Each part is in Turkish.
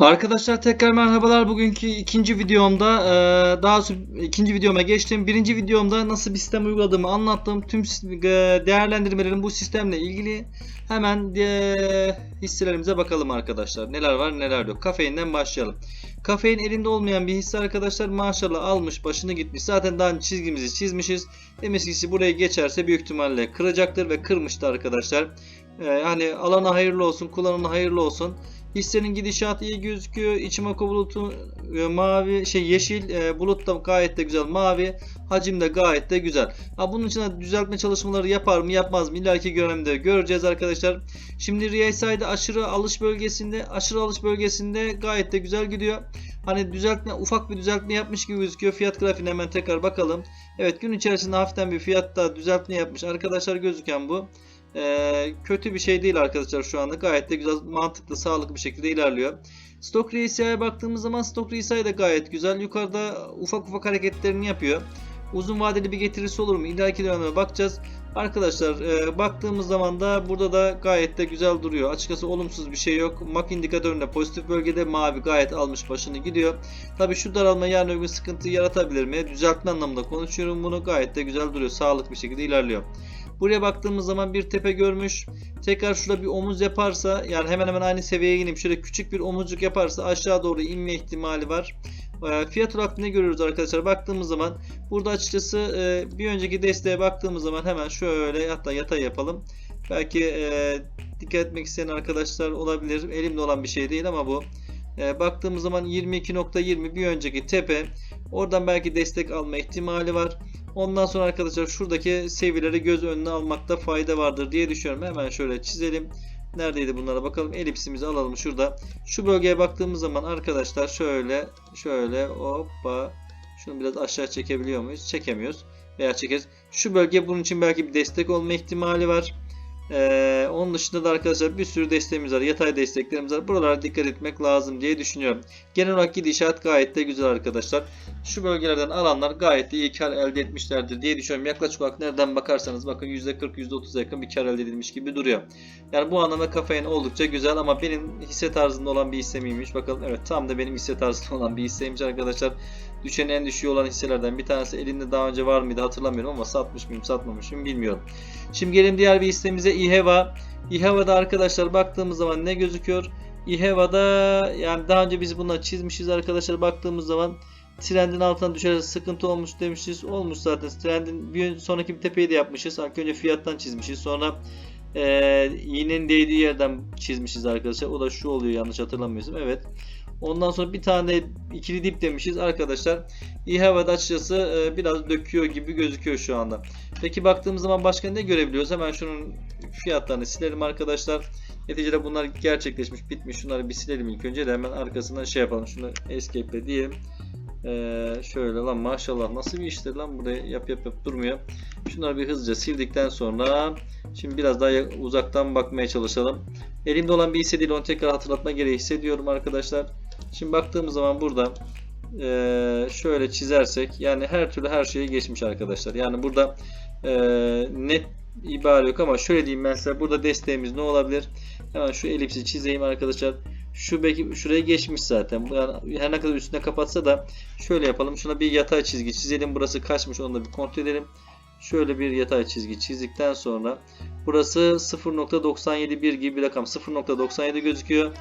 Arkadaşlar tekrar merhabalar. Bugünkü ikinci videomda e, daha ikinci videoma geçtim. Birinci videomda nasıl bir sistem uyguladığımı anlattım. Tüm e, değerlendirmelerin bu sistemle ilgili hemen e, hisselerimize bakalım arkadaşlar. Neler var neler yok. Kafeinden başlayalım. Kafein elimde olmayan bir hisse arkadaşlar maşallah almış başını gitmiş. Zaten daha çizgimizi çizmişiz. MSC'si buraya geçerse büyük ihtimalle kıracaktır ve kırmıştı arkadaşlar. Hani alana hayırlı olsun, kullanana hayırlı olsun. Hissenin gidişatı iyi gözüküyor. İçimako bulutu e, mavi şey yeşil e, bulut da gayet de güzel mavi. Hacim de gayet de güzel. Ha, bunun için de düzeltme çalışmaları yapar mı yapmaz mı ileriki dönemde göreceğiz arkadaşlar. Şimdi RSI'de aşırı alış bölgesinde aşırı alış bölgesinde gayet de güzel gidiyor. Hani düzeltme ufak bir düzeltme yapmış gibi gözüküyor. Fiyat grafiğine hemen tekrar bakalım. Evet gün içerisinde hafiften bir fiyatta düzeltme yapmış. Arkadaşlar gözüken bu. Ee, kötü bir şey değil arkadaşlar şu anda. Gayet de güzel, mantıklı, sağlıklı bir şekilde ilerliyor. Stock RSI'ye baktığımız zaman Stock RSI de gayet güzel. Yukarıda ufak ufak hareketlerini yapıyor. Uzun vadeli bir getirisi olur mu? İleriki dönemde bakacağız. Arkadaşlar e, baktığımız zaman da burada da gayet de güzel duruyor. Açıkçası olumsuz bir şey yok. MAC indikatöründe pozitif bölgede mavi gayet almış başını gidiyor. Tabii şu daralma yarın öbür sıkıntı yaratabilir mi? Düzeltme anlamında konuşuyorum bunu. Gayet de güzel duruyor. Sağlıklı bir şekilde ilerliyor. Buraya baktığımız zaman bir tepe görmüş. Tekrar şurada bir omuz yaparsa yani hemen hemen aynı seviyeye inip şöyle küçük bir omuzcuk yaparsa aşağı doğru inme ihtimali var. Ee, Fiyat olarak ne görüyoruz arkadaşlar? Baktığımız zaman burada açıkçası e, bir önceki desteğe baktığımız zaman hemen şöyle hatta yatay yapalım. Belki e, dikkat etmek isteyen arkadaşlar olabilir. Elimde olan bir şey değil ama bu. E, baktığımız zaman 22.20 bir önceki tepe. Oradan belki destek alma ihtimali var. Ondan sonra arkadaşlar şuradaki seviyeleri göz önüne almakta fayda vardır diye düşünüyorum. Hemen şöyle çizelim. Neredeydi bunlara bakalım. Elipsimizi alalım şurada. Şu bölgeye baktığımız zaman arkadaşlar şöyle şöyle hoppa şunu biraz aşağı çekebiliyor muyuz? Çekemiyoruz. Veya çekeriz. Şu bölge bunun için belki bir destek olma ihtimali var. Ee, onun dışında da arkadaşlar bir sürü desteğimiz var. Yatay desteklerimiz var. Buralara dikkat etmek lazım diye düşünüyorum. Genel olarak gidişat gayet de güzel arkadaşlar. Şu bölgelerden alanlar gayet de iyi kar elde etmişlerdir diye düşünüyorum. Yaklaşık olarak nereden bakarsanız bakın %40 %30'a yakın bir kar elde edilmiş gibi duruyor. Yani bu anlamda kafein oldukça güzel ama benim hisse tarzında olan bir hisse miymiş? Bakalım evet tam da benim hisse tarzında olan bir hisseymiş arkadaşlar. Düşen en düşüğü olan hisselerden bir tanesi elinde daha önce var mıydı hatırlamıyorum ama satmış mıyım satmamış mıyım bilmiyorum. Şimdi gelelim diğer bir hissemize İHEVA. İHEVA'da arkadaşlar baktığımız zaman ne gözüküyor? İHEVA'da yani daha önce biz bunları çizmişiz arkadaşlar baktığımız zaman trendin altına düşerse sıkıntı olmuş demişiz. Olmuş zaten. Trendin bir sonraki bir tepeyi de yapmışız. İlk önce fiyattan çizmişiz. Sonra e, iğnenin değdiği yerden çizmişiz arkadaşlar. O da şu oluyor yanlış hatırlamıyorsam. Evet. Ondan sonra bir tane ikili dip demişiz arkadaşlar. İHAVA'da açıkçası e, biraz döküyor gibi gözüküyor şu anda. Peki baktığımız zaman başka ne görebiliyoruz? Hemen şunun fiyatlarını silelim arkadaşlar. Neticede bunlar gerçekleşmiş, bitmiş. Şunları bir silelim ilk önce de hemen arkasından şey yapalım. Şunu escape'le diyelim. Ee, şöyle lan maşallah nasıl bir iştir lan buraya yap yap yap durmuyor. Şunları bir hızlıca sildikten sonra şimdi biraz daha uzaktan bakmaya çalışalım. Elimde olan bir hisse değil onu tekrar hatırlatma gereği hissediyorum arkadaşlar. Şimdi baktığımız zaman burada ee, şöyle çizersek yani her türlü her şeyi geçmiş arkadaşlar. Yani burada ee, net ibare yok ama şöyle diyeyim ben size burada desteğimiz ne olabilir? Hemen şu elipsi çizeyim arkadaşlar. Şu belki şuraya geçmiş zaten. Yani her ne kadar üstüne kapatsa da şöyle yapalım. Şuna bir yatay çizgi çizelim. Burası kaçmış onu da bir kontrol edelim. Şöyle bir yatay çizgi çizdikten sonra burası 0.971 gibi bir rakam. 0.97 gözüküyor.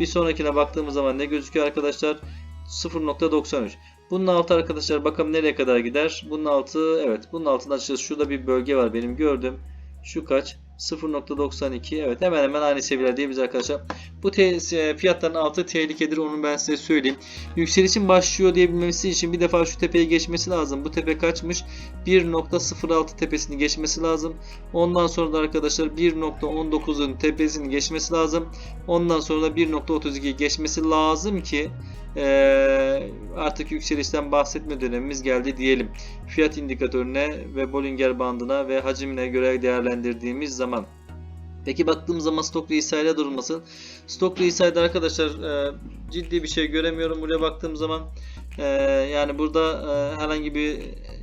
Bir sonrakine baktığımız zaman ne gözüküyor arkadaşlar? 0.93. Bunun altı arkadaşlar bakalım nereye kadar gider? Bunun altı evet bunun altında açıkçası şurada bir bölge var benim gördüm. Şu kaç? 0.92 evet hemen hemen aynı seviyeler diyebiliriz arkadaşlar. Bu te- fiyatların altı tehlikedir onu ben size söyleyeyim. Yükselişin başlıyor diyebilmesi için bir defa şu tepeyi geçmesi lazım. Bu tepe kaçmış? 1.06 tepesini geçmesi lazım. Ondan sonra da arkadaşlar 1.19'un tepesini geçmesi lazım. Ondan sonra da 1.32 geçmesi lazım ki ee, artık yükselişten bahsetme dönemimiz geldi diyelim. Fiyat indikatörüne ve Bollinger bandına ve hacimine göre değerlendirdiğimiz zaman. Peki baktığımız zaman stok resayla durması. Stok resayda arkadaşlar e, ciddi bir şey göremiyorum. Buraya baktığım zaman e, yani burada e, herhangi bir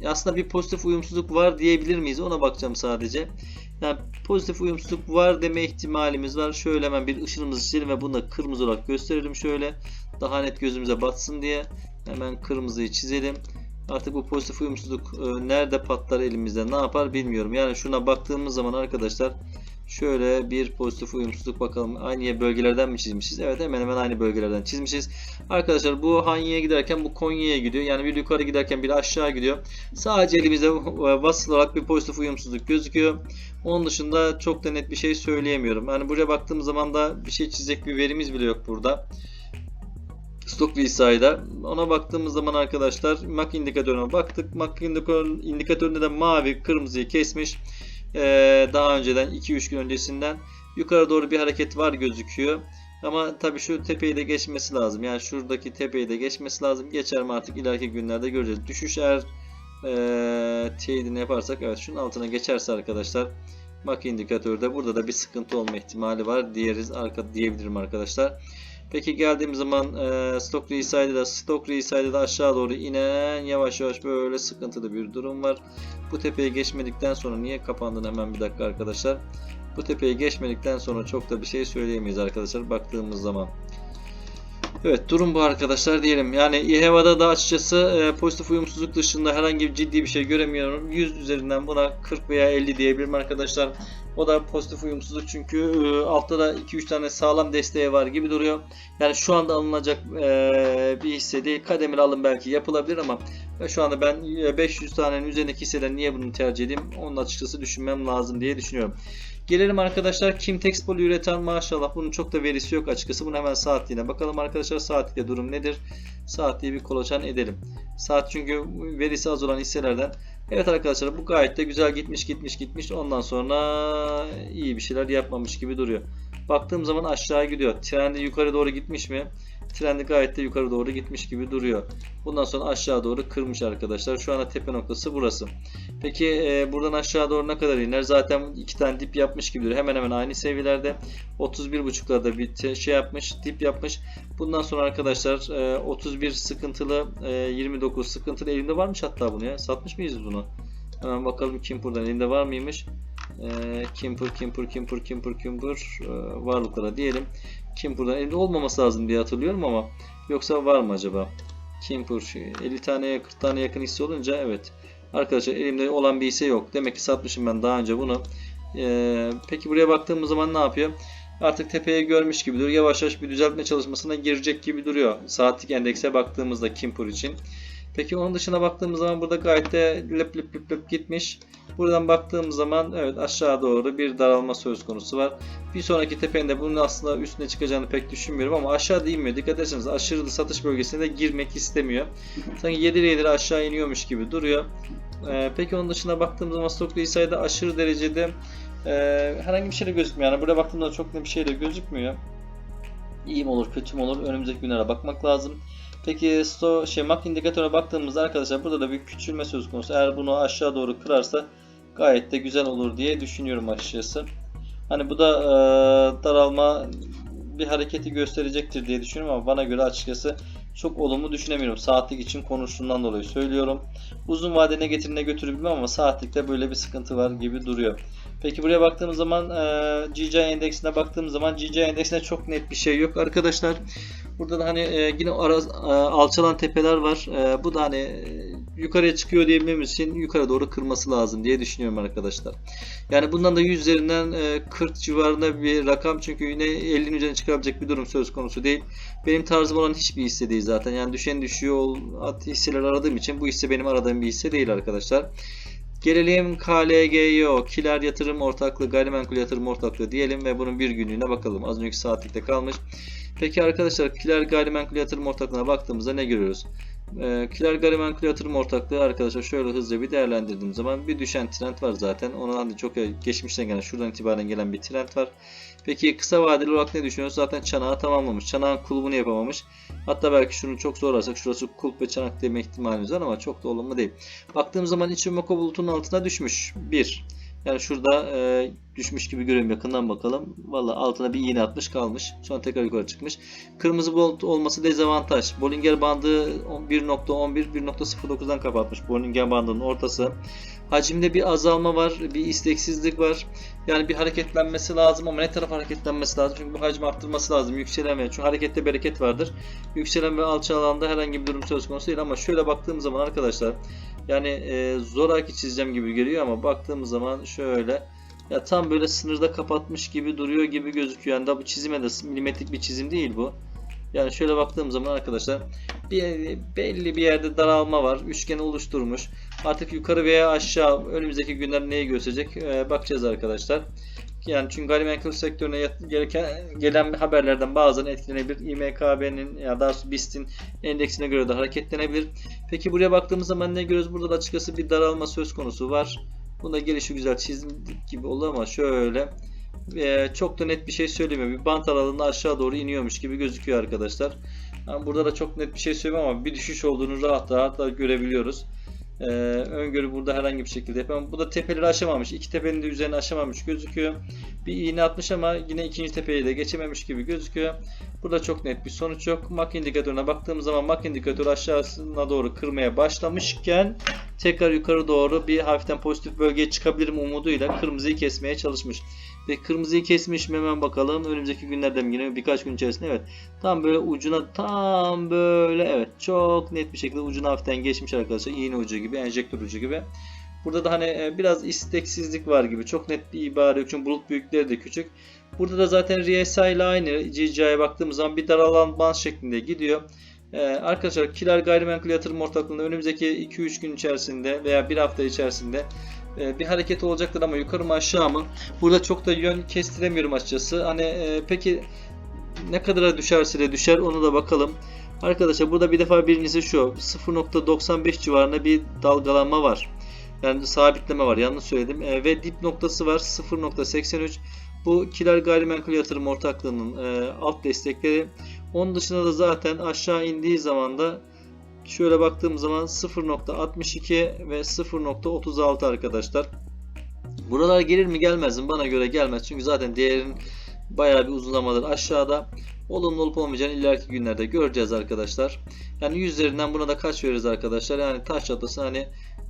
aslında bir pozitif uyumsuzluk var diyebilir miyiz? Ona bakacağım sadece. Yani pozitif uyumsuzluk var deme ihtimalimiz var. Şöyle hemen bir ışınımızı çizelim ve bunu da kırmızı olarak gösterelim şöyle. Daha net gözümüze batsın diye. Hemen kırmızıyı çizelim. Artık bu pozitif uyumsuzluk e, nerede patlar elimizde ne yapar bilmiyorum. Yani şuna baktığımız zaman arkadaşlar şöyle bir pozitif uyumsuzluk bakalım. Aynı bölgelerden mi çizmişiz? Evet hemen hemen aynı bölgelerden çizmişiz. Arkadaşlar bu Hanya'ya giderken bu Konya'ya gidiyor. Yani bir yukarı giderken bir aşağı gidiyor. Sadece elimizde e, vasıl olarak bir pozitif uyumsuzluk gözüküyor. Onun dışında çok da net bir şey söyleyemiyorum. Yani buraya baktığım zaman da bir şey çizecek bir verimiz bile yok burada. Stok VSI'da. Ona baktığımız zaman arkadaşlar MAC indikatörüne baktık. MAC indikatör, indikatöründe de mavi kırmızıyı kesmiş. Ee, daha önceden 2-3 gün öncesinden yukarı doğru bir hareket var gözüküyor. Ama tabii şu tepeyi de geçmesi lazım. Yani şuradaki tepeyi de geçmesi lazım. Geçer mi artık ileriki günlerde göreceğiz. Düşüş eğer ee, teyidini yaparsak evet şunun altına geçerse arkadaşlar MAC indikatörde burada da bir sıkıntı olma ihtimali var diyeriz arka diyebilirim arkadaşlar. Peki geldiğim zaman e, Stock Reside'de de Stock Reside'de de aşağı doğru inen yavaş yavaş böyle sıkıntılı bir durum var. Bu tepeyi geçmedikten sonra niye kapandığını hemen bir dakika arkadaşlar. Bu tepeyi geçmedikten sonra çok da bir şey söyleyemeyiz arkadaşlar baktığımız zaman. Evet durum bu arkadaşlar diyelim. Yani İHEVA'da da açıkçası e, pozitif uyumsuzluk dışında herhangi bir ciddi bir şey göremiyorum. 100 üzerinden buna 40 veya 50 diyebilirim arkadaşlar. O da pozitif uyumsuzluk çünkü e, altta da 2-3 tane sağlam desteği var gibi duruyor. Yani şu anda alınacak e, bir hisse değil. Kademeli alım belki yapılabilir ama şu anda ben e, 500 tanenin üzerindeki hisseden niye bunu tercih edeyim? Onun açıkçası düşünmem lazım diye düşünüyorum. Gelelim arkadaşlar Kimtex Poli üreten maşallah bunun çok da verisi yok açıkçası. Bunu hemen saatliğine bakalım arkadaşlar. Saatlikte durum nedir? Saatliği bir kolaçan edelim. Saat çünkü verisi az olan hisselerden. Evet arkadaşlar bu gayet de güzel gitmiş gitmiş gitmiş. Ondan sonra iyi bir şeyler yapmamış gibi duruyor. Baktığım zaman aşağı gidiyor. Trendi yukarı doğru gitmiş mi? Trendi gayet de yukarı doğru gitmiş gibi duruyor. Bundan sonra aşağı doğru kırmış arkadaşlar. Şu anda tepe noktası burası. Peki e, buradan aşağı doğru ne kadar iner? Zaten iki tane dip yapmış gibi duruyor. Hemen hemen aynı seviyelerde. 31.5'larda bir şey yapmış. Dip yapmış. Bundan sonra arkadaşlar e, 31 sıkıntılı e, 29 sıkıntılı elimde varmış hatta bunu ya. Satmış mıyız bunu? Hemen bakalım kim buradan elinde var mıymış? E, Kimpur, Kimpur, Kimpur, Kimpur, Kimpur e, varlıklara diyelim. Kimpur'dan elinde olmaması lazım diye hatırlıyorum ama yoksa var mı acaba? Kimpur 50 taneye 40 tane yakın hisse olunca evet. Arkadaşlar elimde olan bir hisse yok. Demek ki satmışım ben daha önce bunu. Ee, peki buraya baktığımız zaman ne yapıyor? Artık tepeye görmüş gibi duruyor. Yavaş yavaş bir düzeltme çalışmasına girecek gibi duruyor. Saatlik endekse baktığımızda Kimpur için. Peki onun dışına baktığımız zaman burada gayet de lep lep lep lep gitmiş. Buradan baktığımız zaman evet aşağı doğru bir daralma söz konusu var. Bir sonraki tepenin bunun aslında üstüne çıkacağını pek düşünmüyorum ama aşağı inmiyor. Dikkat ederseniz aşırı da satış bölgesine de girmek istemiyor. Sanki 7 lira aşağı iniyormuş gibi duruyor. Ee, peki onun dışına baktığımız zaman Stock Reside'da aşırı derecede e, herhangi bir şey de gözükmüyor. Yani buraya baktığımda çok ne bir şey de gözükmüyor. İyi mi olur kötü mü olur önümüzdeki günlere bakmak lazım. Peki sto şey MAC indikatörüne baktığımızda arkadaşlar burada da bir küçülme söz konusu. Eğer bunu aşağı doğru kırarsa gayet de güzel olur diye düşünüyorum açıkçası. Hani bu da e, daralma bir hareketi gösterecektir diye düşünüyorum ama bana göre açıkçası çok olumlu düşünemiyorum. Saatlik için konuştuğundan dolayı söylüyorum. Uzun vade ne getirir ne götürür bilmem ama saatlikte böyle bir sıkıntı var gibi duruyor. Peki buraya baktığımız zaman e, GCI endeksine baktığımız zaman GCI endeksinde çok net bir şey yok arkadaşlar. Burada da hani e, yine e, alçalan tepeler var. E, bu da hani e, yukarıya çıkıyor diyebilmemiz için yukarı doğru kırması lazım diye düşünüyorum arkadaşlar. Yani bundan da 100 üzerinden e, 40 civarında bir rakam çünkü yine 50'nin üzerine çıkabilecek bir durum söz konusu değil. Benim tarzım olan hiçbir hisse değil zaten. Yani düşen düşüyor hisseler aradığım için bu hisse benim aradığım bir hisse değil arkadaşlar. Gelelim KLGYO, Kiler Yatırım Ortaklığı, Gayrimenkul Yatırım Ortaklığı diyelim ve bunun bir günlüğüne bakalım. Az önceki saatlikte kalmış. Peki arkadaşlar Kiler Gayrimenkul Yatırım Ortaklığı'na baktığımızda ne görüyoruz? Ee, Kiler Gayrimenkul Yatırım Ortaklığı arkadaşlar şöyle hızlıca bir değerlendirdiğim zaman bir düşen trend var zaten. Onun hani çok geçmişten gelen şuradan itibaren gelen bir trend var. Peki kısa vadeli olarak ne düşünüyoruz? Zaten çanağı tamamlamış. Çanağın kulbunu yapamamış. Hatta belki şunu çok zorlarsak şurası kulp ve çanak deme ihtimalimiz var ama çok da olumlu değil. Baktığımız zaman iç Moko bulutunun altına düşmüş. 1. Yani şurada e, düşmüş gibi görüyorum yakından bakalım. Valla altına bir iğne atmış kalmış. Sonra tekrar yukarı çıkmış. Kırmızı bulut olması dezavantaj. Bollinger bandı 1.11 1.09'dan kapatmış. Bollinger bandının ortası. Hacimde bir azalma var, bir isteksizlik var. Yani bir hareketlenmesi lazım ama ne taraf hareketlenmesi lazım? Çünkü bu hacmi arttırması lazım. Yükselen ve çünkü harekette bereket vardır. Yükselen ve alçalanda herhangi bir durum söz konusu değil ama şöyle baktığım zaman arkadaşlar yani e, zoraki çizeceğim gibi geliyor ama baktığımız zaman şöyle ya tam böyle sınırda kapatmış gibi duruyor gibi gözüküyor. Yani da bu çizime de milimetrik bir çizim değil bu. Yani şöyle baktığım zaman arkadaşlar bir belli bir yerde daralma var. Üçgeni oluşturmuş. Artık yukarı veya aşağı önümüzdeki günler neyi gösterecek Ee, bakacağız arkadaşlar. Yani çünkü gayrimenkul sektörüne gereken gelen haberlerden bazen etkilenebilir. İMKB'nin ya da BIST'in endeksine göre de hareketlenebilir. Peki buraya baktığımız zaman ne görüyoruz? Burada da açıkçası bir daralma söz konusu var. Bunda gelişi güzel çizdik gibi oldu ama şöyle e, çok da net bir şey söylemiyor. Bir bant aralığında aşağı doğru iniyormuş gibi gözüküyor arkadaşlar. Yani burada da çok net bir şey söylemiyor ama bir düşüş olduğunu rahat rahat da görebiliyoruz. Ee, öngörü burada herhangi bir şekilde yapamam. Bu da tepeleri aşamamış. İki tepenin de üzerine aşamamış gözüküyor. Bir iğne atmış ama yine ikinci tepeyi de geçememiş gibi gözüküyor. Burada çok net bir sonuç yok. MAC indikatörüne baktığımız zaman MAC indikatörü aşağısına doğru kırmaya başlamışken tekrar yukarı doğru bir hafiften pozitif bölgeye çıkabilirim umuduyla kırmızıyı kesmeye çalışmış. Ve kırmızıyı kesmiş mi hemen bakalım. Önümüzdeki günlerde mi yine birkaç gün içerisinde evet. Tam böyle ucuna tam böyle evet çok net bir şekilde ucuna hafiften geçmiş arkadaşlar. İğne ucu gibi, enjektör ucu gibi. Burada da hani e, biraz isteksizlik var gibi. Çok net bir ibare yok çünkü bulut büyükleri de küçük. Burada da zaten RSI ile aynı GCI'ye baktığımız zaman bir daralan band şeklinde gidiyor. Ee, arkadaşlar Kiler Gayrimenkul Yatırım Ortaklığı'nda önümüzdeki 2-3 gün içerisinde veya bir hafta içerisinde bir hareket olacaktır ama yukarı mı aşağı mı? Burada çok da yön kestiremiyorum açıkçası. Hani e, peki ne kadara düşerse de düşer onu da bakalım. Arkadaşlar burada bir defa birincisi şu 0.95 civarında bir dalgalanma var. Yani sabitleme var yanlış söyledim. E, ve dip noktası var 0.83. Bu Kiler Gayrimenkul Yatırım Ortaklığı'nın e, alt destekleri. Onun dışında da zaten aşağı indiği zaman da şöyle baktığım zaman 0.62 ve 0.36 arkadaşlar. Buralar gelir mi gelmez mi? Bana göre gelmez. Çünkü zaten değerin bayağı bir uzunlamaları aşağıda. Olumlu olup olmayacağını ileriki günlerde göreceğiz arkadaşlar. Yani yüzlerinden buna da kaç veririz arkadaşlar? Yani taş çatısı hani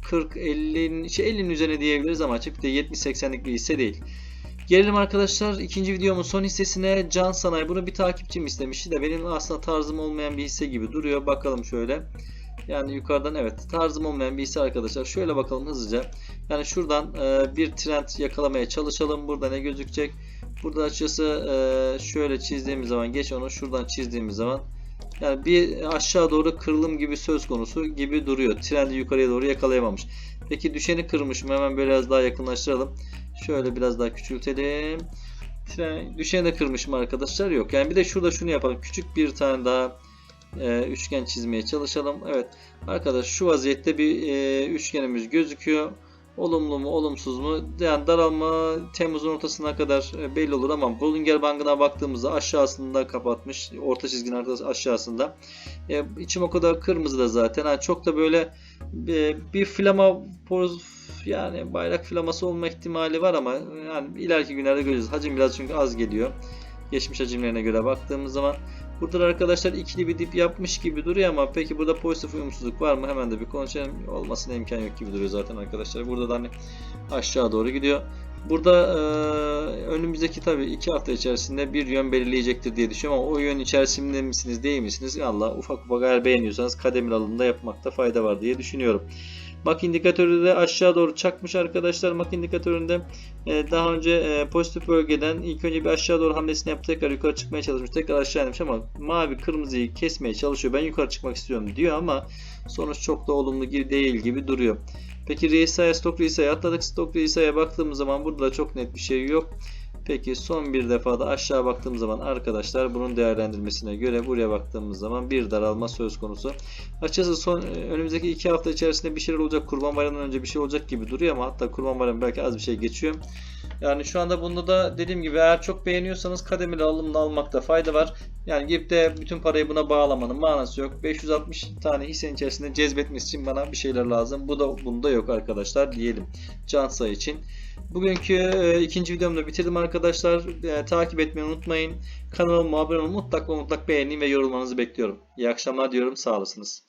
40 50'nin şey 50'nin üzerine diyebiliriz ama açık bir de 70-80'lik bir hisse değil. Gelelim arkadaşlar ikinci videomun son hissesine Can Sanayi. Bunu bir takipçim istemişti de benim aslında tarzım olmayan bir hisse gibi duruyor. Bakalım şöyle. Yani yukarıdan evet tarzım olmayan bir hisse arkadaşlar. Şöyle bakalım hızlıca. Yani şuradan e, bir trend yakalamaya çalışalım. Burada ne gözükecek? Burada açıkçası e, şöyle çizdiğimiz zaman geç onu şuradan çizdiğimiz zaman yani bir aşağı doğru kırılım gibi söz konusu gibi duruyor. Trendi yukarıya doğru yakalayamamış. Peki düşeni kırmış mı? Hemen biraz daha yakınlaştıralım. Şöyle biraz daha küçültelim. Tren, düşeni de kırmış mı arkadaşlar? Yok. Yani bir de şurada şunu yapalım. Küçük bir tane daha e, üçgen çizmeye çalışalım. Evet. Arkadaş şu vaziyette bir e, üçgenimiz gözüküyor. Olumlu mu olumsuz mu? Yani daralma Temmuz'un ortasına kadar e, belli olur ama Bollinger Bandına baktığımızda aşağısında kapatmış. Orta çizginin aşağısında. E, içim o kadar kırmızı da zaten. Yani çok da böyle bir flama yani bayrak flaması olma ihtimali var ama yani ileriki günlerde göreceğiz. Hacim biraz çünkü az geliyor. Geçmiş hacimlerine göre baktığımız zaman Burada da arkadaşlar ikili bir dip yapmış gibi duruyor ama peki burada pozitif uyumsuzluk var mı? Hemen de bir konuşalım. Olmasına imkan yok gibi duruyor zaten arkadaşlar. Burada da hani aşağı doğru gidiyor. Burada e, önümüzdeki tabii iki hafta içerisinde bir yön belirleyecektir diye düşünüyorum ama o yön içerisinde misiniz değil misiniz? Allah ufak ufak eğer beğeniyorsanız kademeli alımda yapmakta fayda var diye düşünüyorum. MAC indikatörü de aşağı doğru çakmış arkadaşlar. MAC indikatöründe e, daha önce e, pozitif bölgeden ilk önce bir aşağı doğru hamlesini yapıp tekrar yukarı çıkmaya çalışmış. Tekrar aşağı inmiş ama mavi kırmızıyı kesmeye çalışıyor. Ben yukarı çıkmak istiyorum diyor ama sonuç çok da olumlu değil gibi duruyor. Peki RSI'ye stok RSI'ye atladık. Stok RSI'ye baktığımız zaman burada da çok net bir şey yok. Peki son bir defa da aşağı baktığımız zaman arkadaşlar bunun değerlendirmesine göre buraya baktığımız zaman bir daralma söz konusu. Açıkçası son önümüzdeki iki hafta içerisinde bir şeyler olacak. Kurban Bayramı'ndan önce bir şey olacak gibi duruyor ama hatta Kurban Bayramı belki az bir şey geçiyor. Yani şu anda bunda da dediğim gibi eğer çok beğeniyorsanız kademeli alımla almakta fayda var. Yani girip de bütün parayı buna bağlamanın manası yok. 560 tane hissenin içerisinde cezbetmesi için bana bir şeyler lazım. Bu da bunda yok arkadaşlar diyelim. Can sayı için. Bugünkü e, ikinci videomu da bitirdim arkadaşlar. E, takip etmeyi unutmayın. Kanalıma abone olun. Mutlaka mutlaka beğenin ve yorulmanızı bekliyorum. İyi akşamlar diyorum. Sağ olasınız.